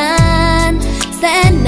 นานแสน